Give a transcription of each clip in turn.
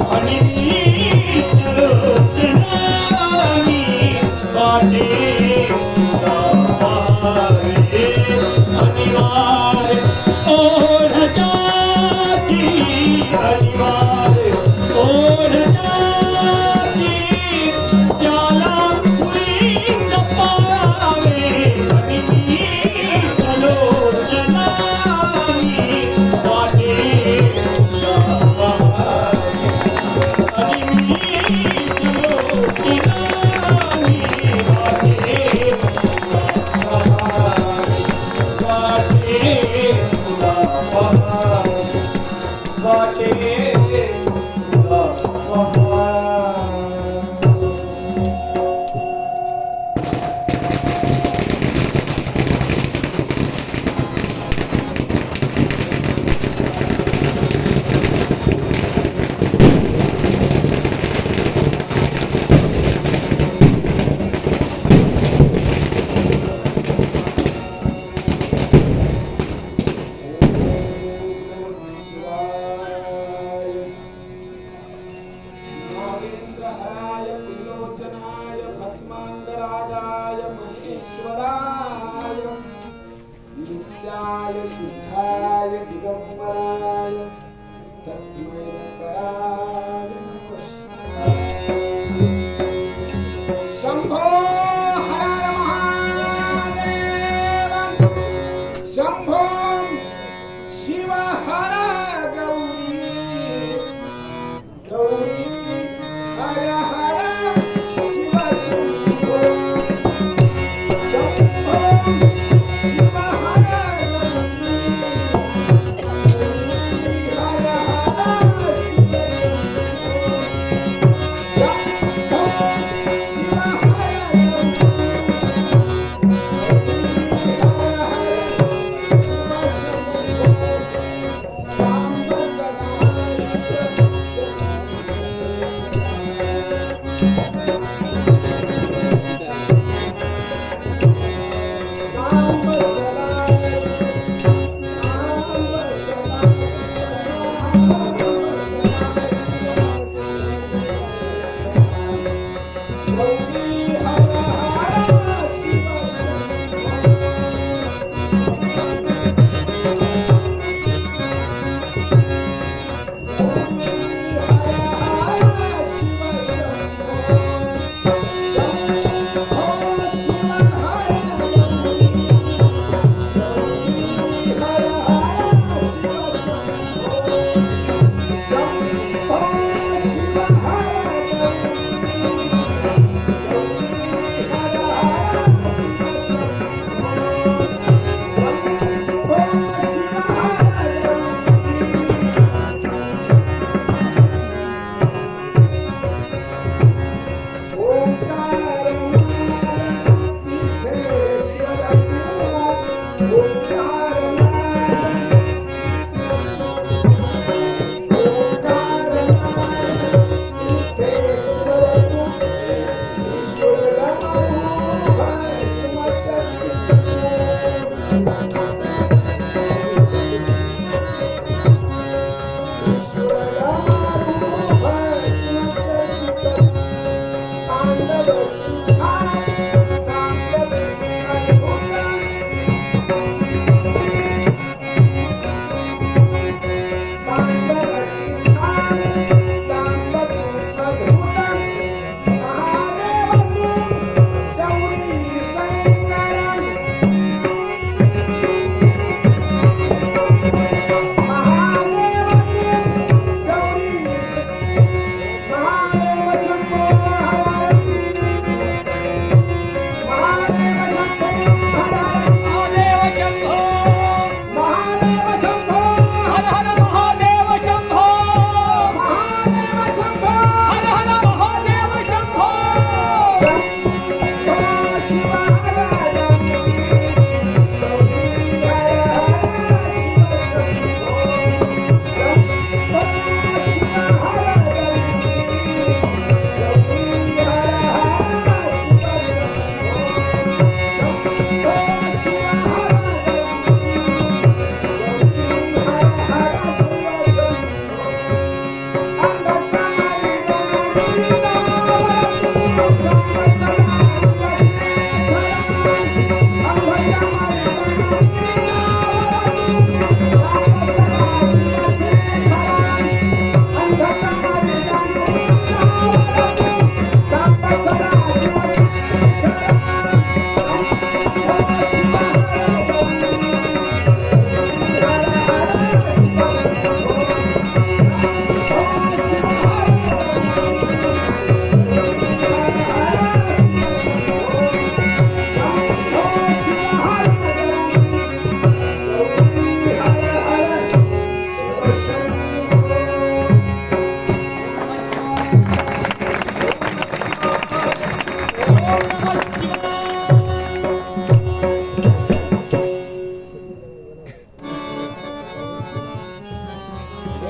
आणि मी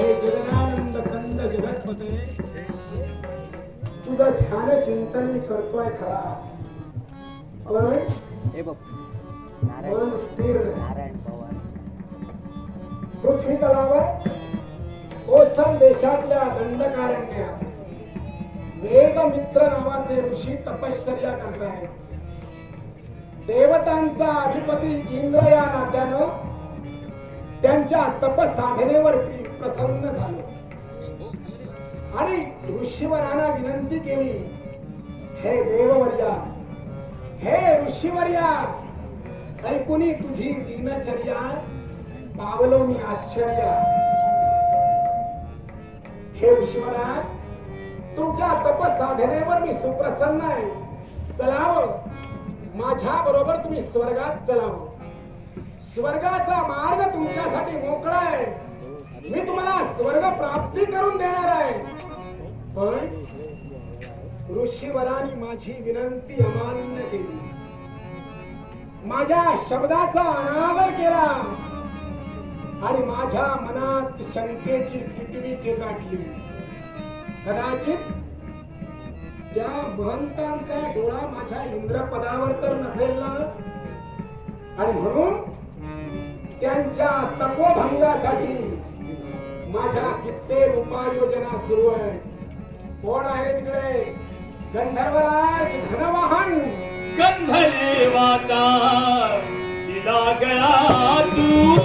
हे कंद जगतपते. तुझं ध्यान चिंतन मी करतोय खरा. मन स्थिर पृथ्वी तलावर कोसण देशातल्या दंडकारण्या. वेदमित्र नावाचे ऋषी तपश्चर्या करतायत. देवतांचा अधिपती इंद्र या नात्यानं त्यांच्या तपसाधनेवर प्री- प्रसन्न झाले. आणि ऋषीवरांना विनंती केली हे देववर्या हे ऋषीवर्या ऐकुनी तुझी दिनचर्या पावलो मी आश्चर्य. हे ऋषीवरा तुमच्या तपसाधनेवर मी सुप्रसन्न आहे. चलाव. माझ्या बरोबर तुम्ही स्वर्गात चलाव. स्वर्गाचा मार्ग तुमच्यासाठी मोकळा आहे. मी तुम्हाला स्वर्ग प्राप्ती करून देणार आहे. पण ऋषीवरांनी माझी विनंती अमान्य केली. माझ्या शब्दाचा अनादर केला. आणि माझ्या मनात शंकेची टिटवी के गाठली कदाचित त्या महंतांचा डोळा माझ्या इंद्रपदावर तर नसेल ना? आणि म्हणून त्यांच्या तपोभंगासाठी माझ्या कित्येक उपाययोजना सुरू आहे. कोण आहे तिकडे? गंधर्वराज घनवाहन. गंधर्वाचा दिला गळा तू